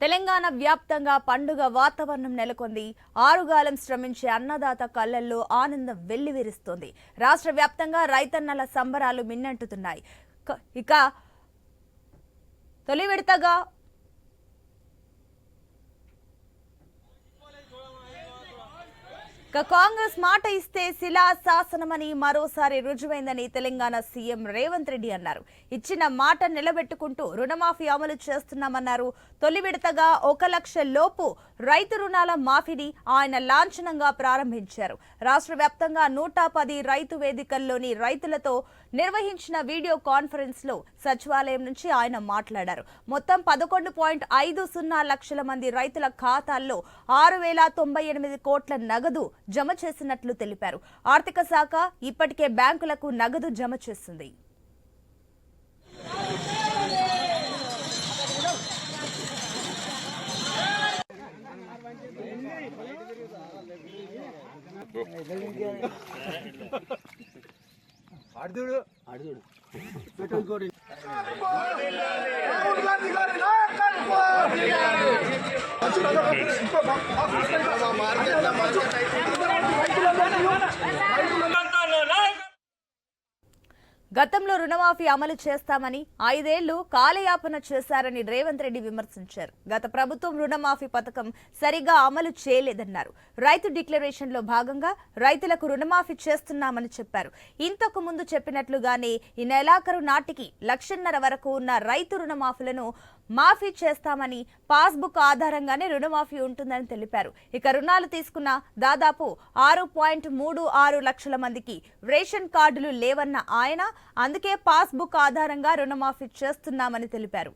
తెలంగాణ వ్యాప్తంగా పండుగ వాతావరణం నెలకొంది. ఆరుగాలం శ్రమించే అన్నదాత కళ్ళల్లో ఆనందం వెల్లివిరుస్తోంది. రాష్ట్ర వ్యాప్తంగా రైతన్నల సంబరాలు మిన్నంటుతున్నాయి. ఇక తొలి విడతగా కాంగ్రెస్ మాట ఇస్తే శిలా శాసనమని మరోసారి రుజువైందని తెలంగాణ సీఎం రేవంత్ రెడ్డి అన్నారు. ఇచ్చిన మాట నిలబెట్టుకుంటూ రుణమాఫీ అమలు చేస్తున్నామన్నారు. తొలి విడతగా ఒక లక్ష లోపు రైతు రుణాల మాఫీని ఆయన లాంఛనంగా ప్రారంభించారు. రాష్ట్ర వ్యాప్తంగా నూట పది రైతు వేదికల్లోని రైతులతో నిర్వహించిన వీడియో కాన్ఫరెన్స్లో సచివాలయం నుంచి ఆయన మాట్లాడారు. మొత్తం పదకొండు పాయింట్ ఐదు సున్నా లక్షల మంది రైతుల ఖాతాల్లో ఆరు వేల తొంభై ఎనిమిది కోట్ల నగదు జమ చేసినట్లు తెలిపారు. ఆర్థిక శాఖ ఇప్పటికే బ్యాంకులకు నగదు జమ చేసింది. మార్కెట్ మార్కెట్ గతంలో రుణమాఫీ అమలు చేస్తామని ఐదేళ్ళు కాలయాపన చేశారని రేవంత్ రెడ్డి విమర్శించారు. గత ప్రభుత్వం రుణమాఫీ పథకం సరిగా అమలు చేయలేదన్నారు. రైతు డిక్లరేషన్లో భాగంగా రైతులకు రుణమాఫీ చేస్తున్నామని చెప్పారు. ఇంతకు ముందు చెప్పినట్లుగానే ఈ నెలాఖరు నాటికి లక్షన్నర వరకు ఉన్న రైతు రుణమాఫీలను మాఫీ చేస్తామని పాస్బుక్ ఆధారంగానే రుణమాఫీ ఉంటుందని తెలిపారు. ఇక రుణాలు తీసుకున్న దాదాపు ఆరు పాయింట్ మూడు ఆరు లక్షల మందికి రేషన్ కార్డులు లేవన్న ఆయన అందుకే పాస్బుక్ ఆధారంగా రుణమాఫీ చేస్తున్నామని తెలిపారు.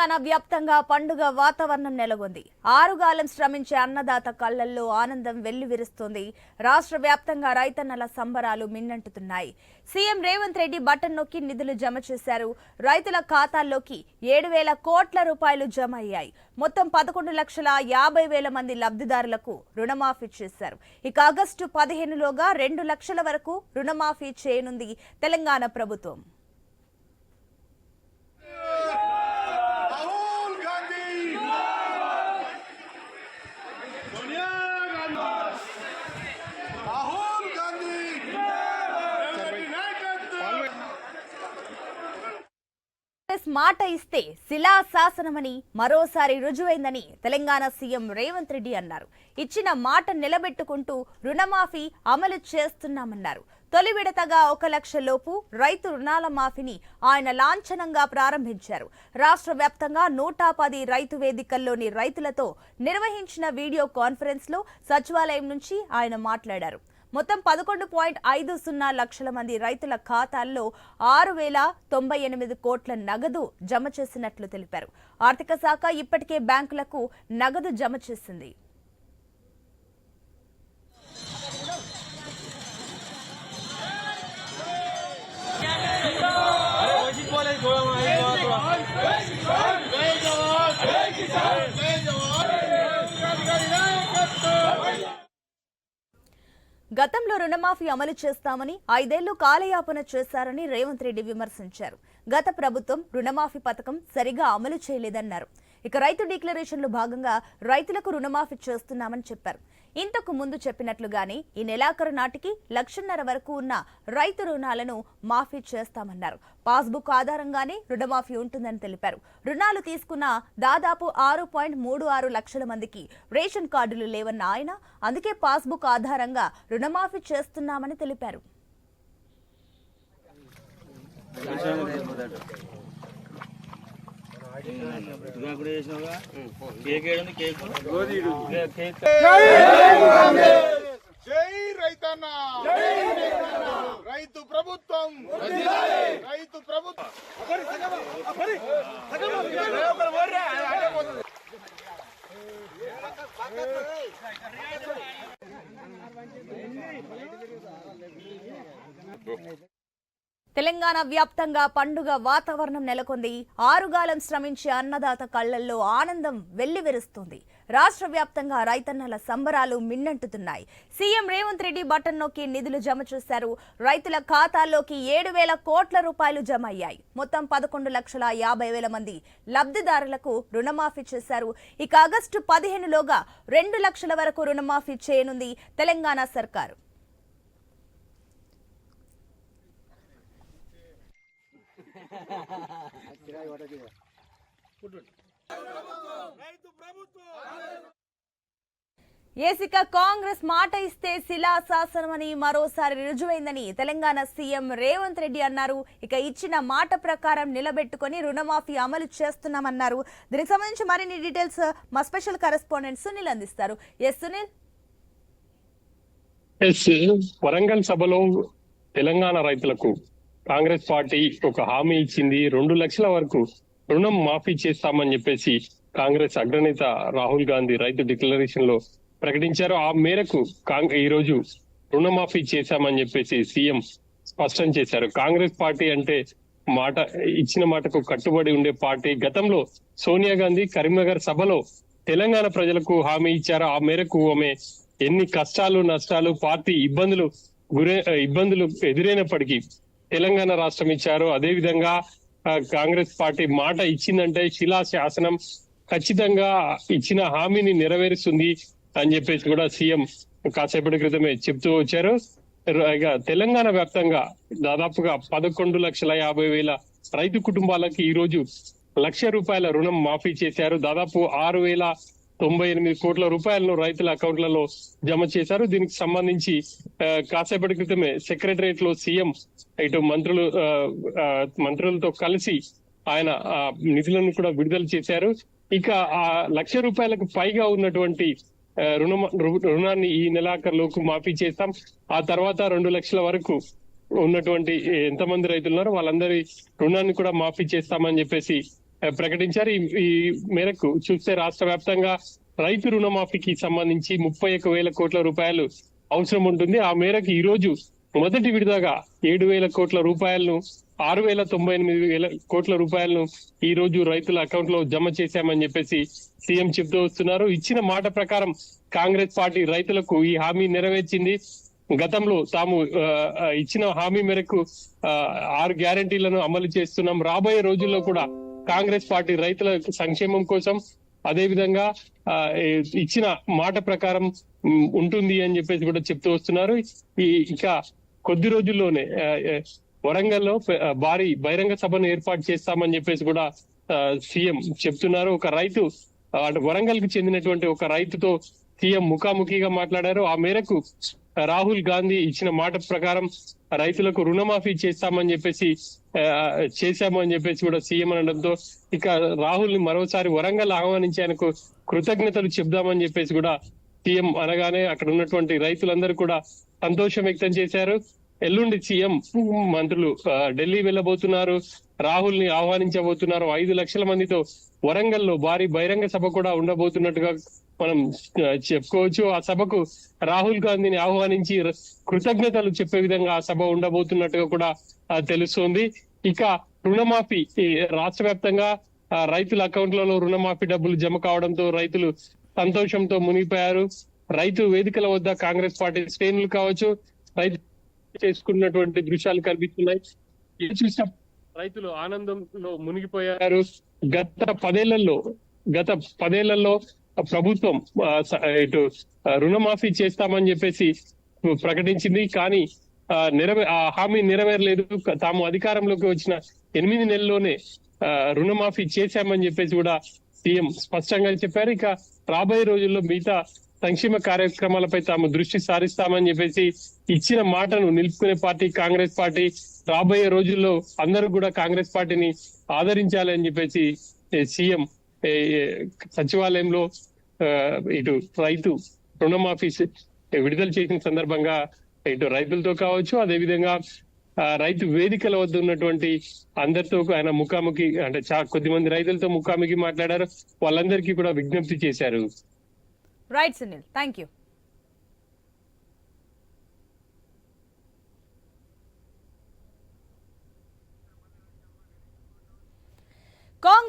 తెలంగాణ వ్యాప్తంగా పండుగ వాతావరణం నెలకొంది. ఆరుగాలం శ్రమించే అన్నదాత కళ్ళల్లో ఆనందం వెల్లివిరుస్తోంది. రాష్ట్ర వ్యాప్తంగా రైతన్నల సంబరాలు మిన్నంటుతున్నాయి. సీఎం రేవంత్ రెడ్డి బటన్ నొక్కి నిధులు జమ చేశారు. రైతుల ఖాతాల్లోకి ఏడు వేల కోట్ల రూపాయలు జమ అయ్యాయి. మొత్తం పదకొండు లక్షల యాభై వేల మంది లబ్ధిదారులకు రుణమాఫీ చేశారు. ఇక ఆగస్టు పదిహేనులోగా రెండు లక్షల వరకు రుణమాఫీ చేయనుంది తెలంగాణ ప్రభుత్వం రాహుల్ గాంధీ సోనియా గాంధీ రాహుల్ గాంధీ ఎవరి నాయకత్వం కాంగ్రెస్ మాట ఇస్తే శిలా శాసనమని మరోసారి రుజువైందని తెలంగాణ సీఎం రేవంత్ రెడ్డి అన్నారు. ఇచ్చిన మాట నిలబెట్టుకుంటూ రుణమాఫీ అమలు చేస్తున్నామన్నారు. తొలి విడతగా ఒక లక్ష లోపు రైతు రుణాల మాఫీని ఆయన లాంఛనంగా ప్రారంభించారు. రాష్ట్ర వ్యాప్తంగా నూట పది రైతు వేదికల్లోని రైతులతో నిర్వహించిన వీడియో కాన్ఫరెన్స్లో సచివాలయం నుంచి ఆయన మాట్లాడారు. మొత్తం పదకొండు పాయింట్ ఐదు సున్నా లక్షల మంది రైతుల ఖాతాల్లో ఆరు వేల తొంభై ఎనిమిది కోట్ల నగదు జమ చేసినట్లు తెలిపారు. ఆర్థిక శాఖ ఇప్పటికే బ్యాంకులకు నగదు జమ చేసింది. గతంలో రుణమాఫీ అమలు చేస్తామని ఐదేళ్ళు కాలయాపన చేశారని రేవంత్ రెడ్డి విమర్శించారు. గత ప్రభుత్వం రుణమాఫీ పథకం సరిగా అమలు చేయలేదన్నారు. ఇక రైతు డిక్లరేషన్లో భాగంగా రైతులకు రుణమాఫీ చేస్తున్నామని చెప్పారు. ఇంతకు ముందు చెప్పినట్లుగానే ఈ నెలాఖరు నాటికి లక్షన్నర వరకు ఉన్న రైతు రుణాలను మాఫీ చేస్తామన్నారు. పాస్బుక్ ఆధారంగానే రుణమాఫీ ఉంటుందని తెలిపారు. రుణాలు తీసుకున్న దాదాపు ఆరు పాయింట్ మూడు ఆరు లక్షల మందికి రేషన్ కార్డులు లేవన్న ఆయన అందుకే పాస్బుక్ ఆధారంగా రుణమాఫీ చేస్తున్నామని తెలిపారు. జై రైతన్న. రైతు ప్రభుత్వం. రైతు ప్రభుత్వం. తెలంగాణ వ్యాప్తంగా పండుగ వాతావరణం నెలకొంది. ఆరుగాలం శ్రమించే అన్నదాత కళ్ళల్లో ఆనందం వెల్లివెరుస్తుంది. రాష్ట్ర వ్యాప్తంగా రైతన్నల సంబరాలు మిన్నంటుతున్నాయి. సీఎం రేవంత్ రెడ్డి బటన్ నొక్కి నిధులు జమ చేశారు. రైతుల ఖాతాల్లోకి ఏడు వేల కోట్ల రూపాయలు జమ అయ్యాయి మొత్తం పదకొండు లక్షల యాభై వేల మంది లబ్ధిదారులకు రుణమాఫీ చేశారు. ఇక ఆగస్టు పదిహేనులోగా రెండు లక్షల వరకు రుణమాఫీ చేయనుంది తెలంగాణ సర్కారు. ఏసిక కాంగ్రెస్ మాట ఇస్తే శిలాశాసనమని మరోసారి రుజువైందని తెలంగాణ సీఎం రేవంత్ రెడ్డి అన్నారు. ఇక ఇచ్చిన మాట ప్రకారం నిలబెట్టుకొని రుణమాఫీ అమలు చేస్తున్నామన్నారు. దీనికి సంబంధించి మరిన్ని డీటెయిల్స్ మా స్పెషల్ కరెస్పాండెంట్ సునీల్ అందిస్తారు. ఎస్ సునీల్? వరంగల్ సభలో తెలంగాణ రైతులకు కాంగ్రెస్ పార్టీ ఒక హామీ ఇచ్చింది. రెండు లక్షల వరకు రుణం మాఫీ చేస్తామని చెప్పేసి కాంగ్రెస్ అగ్రనేత రాహుల్ గాంధీ రైతు డిక్లరేషన్లో ప్రకటించారు. ఆ మేరకు ఈ రోజు రుణమాఫీ చేశామని చెప్పేసి సీఎం స్పష్టం చేశారు. కాంగ్రెస్ పార్టీ అంటే మాట ఇచ్చిన మాటకు కట్టుబడి ఉండే పార్టీ గతంలో సోనియా గాంధీ కరీంనగర్ సభలో తెలంగాణ ప్రజలకు హామీ ఇచ్చారు. ఆ మేరకు ఆమె ఎన్ని కష్టాలు నష్టాలు పార్టీ ఇబ్బందులు గురే ఇబ్బందులు ఎదురైనప్పటికీ తెలంగాణ రాష్ట్రం ఇచ్చారు. అదే విధంగా కాంగ్రెస్ పార్టీ మాట ఇచ్చిందంటే శిలా శాసనం ఖచ్చితంగా ఇచ్చిన హామీని నెరవేరుస్తుంది అని చెప్పేసి కూడా సీఎం కాసేపటి క్రితమే చెప్తూ వచ్చారు. ఇక తెలంగాణ వ్యాప్తంగా దాదాపుగా పదకొండు లక్షల యాభై వేల రైతు కుటుంబాలకి ఈ రోజు లక్ష రూపాయల రుణం మాఫీ చేశారు. దాదాపు ఆరు వేల తొంభై ఎనిమిది కోట్ల రూపాయలను రైతుల అకౌంట్లలో జమ చేశారు. దీనికి సంబంధించి కాసేపటి క్రితమే సెక్రటరియట్లో సీఎం ఇటు మంత్రులు ఆ, మంత్రులతో కలిసి ఆయన ఆ నిధులను కూడా విడుదల చేశారు. ఇక ఆ లక్ష రూపాయలకు పైగా ఉన్నటువంటి రుణ రుణాన్ని ఈ నెలాఖరులోకి మాఫీ చేస్తాం. ఆ తర్వాత రెండు లక్షల వరకు ఉన్నటువంటి ఎంతమంది రైతులు ఉన్నారో వాళ్ళందరి రుణాన్ని కూడా మాఫీ చేస్తామని చెప్పేసి ప్రకటించారు. ఈ- మేరకు చూస్తే రాష్ట్ర వ్యాప్తంగా రైతు రుణమాఫీకి సంబంధించి ముప్పై ఒక వేల కోట్ల రూపాయలు అవసరం ఉంటుంది. ఆ మేరకు ఈ రోజు మొదటి విడతగా ఏడు వేల కోట్ల రూపాయలను ఆరు వేల తొంభై ఎనిమిది వేల కోట్ల రూపాయలను ఈ రోజు రైతుల అకౌంట్లో జమ చేశామని చెప్పేసి సీఎం చెప్తూ వస్తున్నారు. ఇచ్చిన మాట ప్రకారం కాంగ్రెస్ పార్టీ రైతులకు ఈ హామీ నెరవేర్చింది. గతంలో తాము ఇచ్చిన హామీ మేరకు ఆరు గ్యారంటీలను అమలు చేస్తున్నాం. రాబోయే రోజుల్లో కూడా కాంగ్రెస్ పార్టీ రైతుల సంక్షేమం కోసం అదే విధంగా ఆ, ఇచ్చిన మాట ప్రకారం ఉంటుంది అని చెప్పేసి కూడా చెప్తూ వస్తున్నారు. ఈ ఇక కొద్ది రోజుల్లోనే వరంగల్లో భారీ బహిరంగ సభను ఏర్పాటు చేస్తామని చెప్పేసి కూడా సీఎం చెప్తున్నారు. ఒక రైతు వరంగల్కు చెందినటువంటి ఒక రైతుతో సీఎం ముఖాముఖిగా మాట్లాడారు. ఆ మేరకు రాహుల్ గాంధీ ఇచ్చిన మాట ప్రకారం రైతులకు రుణమాఫీ చేస్తామని చెప్పేసి ఆ, చేశామని చెప్పేసి కూడా సీఎం అనడంతో ఇక రాహుల్ని మరోసారి వరంగల్ ఆహ్వానించి ఆయనకు కృతజ్ఞతలు చెప్దామని చెప్పేసి కూడా సీఎం అనగానే అక్కడ ఉన్నటువంటి రైతులందరూ కూడా సంతోషం వ్యక్తం చేశారు. ఎల్లుండి సీఎం మంత్రులు ఢిల్లీ వెళ్ళబోతున్నారు. రాహుల్ని ఆహ్వానించబోతున్నారు. ఐదు లక్షల మందితో వరంగల్లో భారీ బహిరంగ సభ కూడా ఉండబోతున్నట్టుగా మనం చెప్పుకోవచ్చు. ఆ సభకు రాహుల్ గాంధీని ఆహ్వానించి కృతజ్ఞతలు చెప్పే విధంగా ఆ సభ ఉండబోతున్నట్టుగా కూడా తెలుస్తోంది. ఇక రుణమాఫీ రాష్ట్ర వ్యాప్తంగా రైతుల అకౌంట్లలో రుణమాఫీ డబ్బులు జమ కావడంతో రైతులు సంతోషంతో మునిగిపోయారు. రైతు వేదికల వద్ద కాంగ్రెస్ పార్టీ శ్రేణులు కావచ్చు రైతు చేసుకున్నటువంటి దృశ్యాలు కనిపిస్తున్నాయి. ఇది చూసిన రైతులు ఆనందంలో మునిగిపోయారు. గత పదేళ్ళలో గత పదేళ్ళలో ప్రభుత్వం ఇటు రుణమాఫీ చేస్తామని చెప్పేసి ప్రకటించింది. కానీ ఆ, నెరవే ఆ హామీ నెరవేరలేదు. తాము అధికారంలోకి వచ్చిన ఎనిమిది నెలల్లోనే రుణమాఫీ చేశామని చెప్పేసి కూడా సీఎం స్పష్టంగా చెప్పారు. ఇక రాబోయే రోజుల్లో మిగతా సంక్షేమ కార్యక్రమాలపై తాము దృష్టి సారిస్తామని చెప్పేసి ఇచ్చిన మాటను నిలుపుకునే పార్టీ కాంగ్రెస్ పార్టీ రాబోయే రోజుల్లో అందరూ కూడా కాంగ్రెస్ పార్టీని ఆదరించాలని చెప్పేసి సీఎం సచివాలయంలో ఆ, ఇటు రైతు రుణమాఫీ విడుదల చేసిన సందర్భంగా ఇటు రైతులతో కావచ్చు అదేవిధంగా రైతు వేదికల వద్ద ఉన్నటువంటి అందరితో ఆయన ముఖాముఖి అంటే చా కొద్ది మంది రైతులతో ముఖాముఖి మాట్లాడారు. వాళ్ళందరికీ కూడా విజ్ఞప్తి చేశారు. Right, Sunil. Thank you.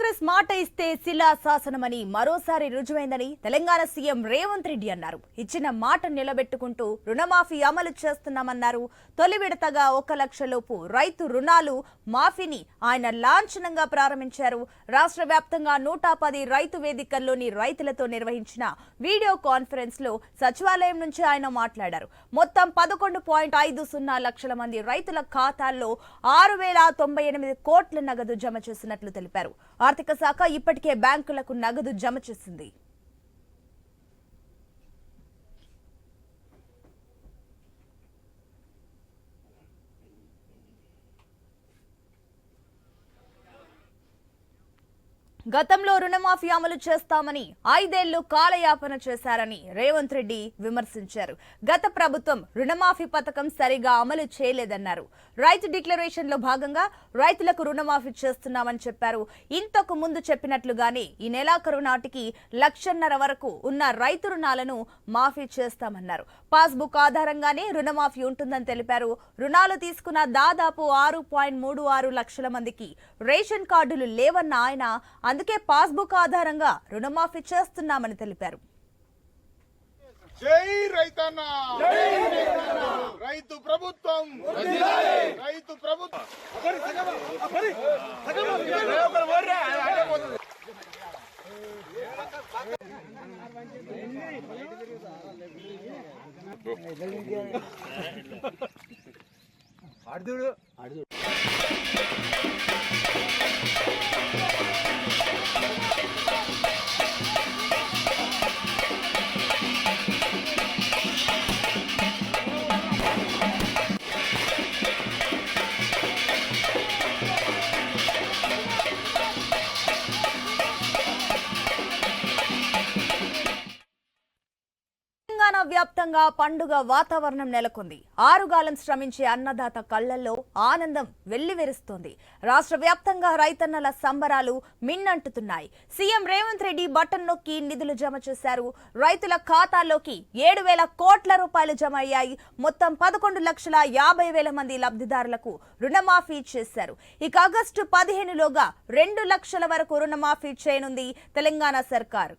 Congress మాట ఇస్తే శిలా శాసనమని మరోసారి రుజువైందని తెలంగాణ సీఎం రేవంత్ రెడ్డి అన్నారు. ఇచ్చిన మాట నిలబెట్టుకుంటూ రుణమాఫీ అమలు చేస్తున్నామన్నారు. తొలి విడతగా ఒక లక్ష లోపు రైతు రుణాలు మాఫీని ఆయన లాంఛనంగా ప్రారంభించారు. రాష్ట్ర వ్యాప్తంగా నూట పది రైతు వేదికల్లోని రైతులతో నిర్వహించిన వీడియో కాన్ఫరెన్స్లో సచివాలయం నుంచి ఆయన మాట్లాడారు. మొత్తం పదకొండు పాయింట్ ఐదు సున్నా లక్షల మంది రైతుల ఖాతాల్లో ఆరు వేల తొంభై ఎనిమిది కోట్ల నగదు జమ చేసినట్లు తెలిపారు. ఆర్థిక శాఖ ఇప్పటికే బ్యాంకులకు నగదు జమ చేసింది. గతంలో రుణమాఫీ అమలు చేస్తామని ఐదేళ్ళు కాలయాపన చేశారని రేవంత్ రెడ్డి విమర్శించారు. గత ప్రభుత్వం రుణమాఫీ పథకం సరిగా అమలు చేయలేదన్నారు. రైతు డిక్లరేషన్లో భాగంగా రైతులకు రుణమాఫీ చేస్తున్నామని చెప్పారు. ఇంతకు ముందు చెప్పినట్లుగానే ఈ నెలాఖరు నాటికి లక్షన్నర వరకు ఉన్న రైతు రుణాలను మాఫీ చేస్తామన్నారు. పాస్బుక్ ఆధారంగానే రుణమాఫీ ఉంటుందని తెలిపారు. రుణాలు తీసుకున్న దాదాపు ఆరు పాయింట్ మూడు ఆరు లక్షల మందికి రేషన్ కార్డులు లేవన్న ఆయన అందుకే పాస్బుక్ ఆధారంగా రుణమాఫీ చేస్తున్నామని తెలిపారు. జై రైతన్న! రైతు ప్రభుత్వం! రైతు ప్రభుత్వం! ఆడుతుడు ఆడుతుడు తెలంగాణ వ్యాప్తంగా పండుగ వాతావరణం నెలకొంది. ఆరుగాలం శ్రమించే అన్నదాత కళ్ళల్లో ఆనందం వెల్లివెరుస్తోంది. రాష్ట్ర వ్యాప్తంగా రైతన్నల సంబరాలు మిన్నంటుతున్నాయి. సీఎం రేవంత్ రెడ్డి బటన్ నొక్కి నిధులు జమ చేశారు. రైతుల ఖాతాల్లోకి ఏడు వేల కోట్ల రూపాయలు జమ అయ్యాయి. మొత్తం పదకొండు లక్షల యాభై వేల మంది లబ్ధిదారులకు రుణమాఫీ చేశారు. ఇక ఆగస్టు పదిహేనులోగా రెండు లక్షల వరకు రుణమాఫీ చేయనుంది తెలంగాణ సర్కారు.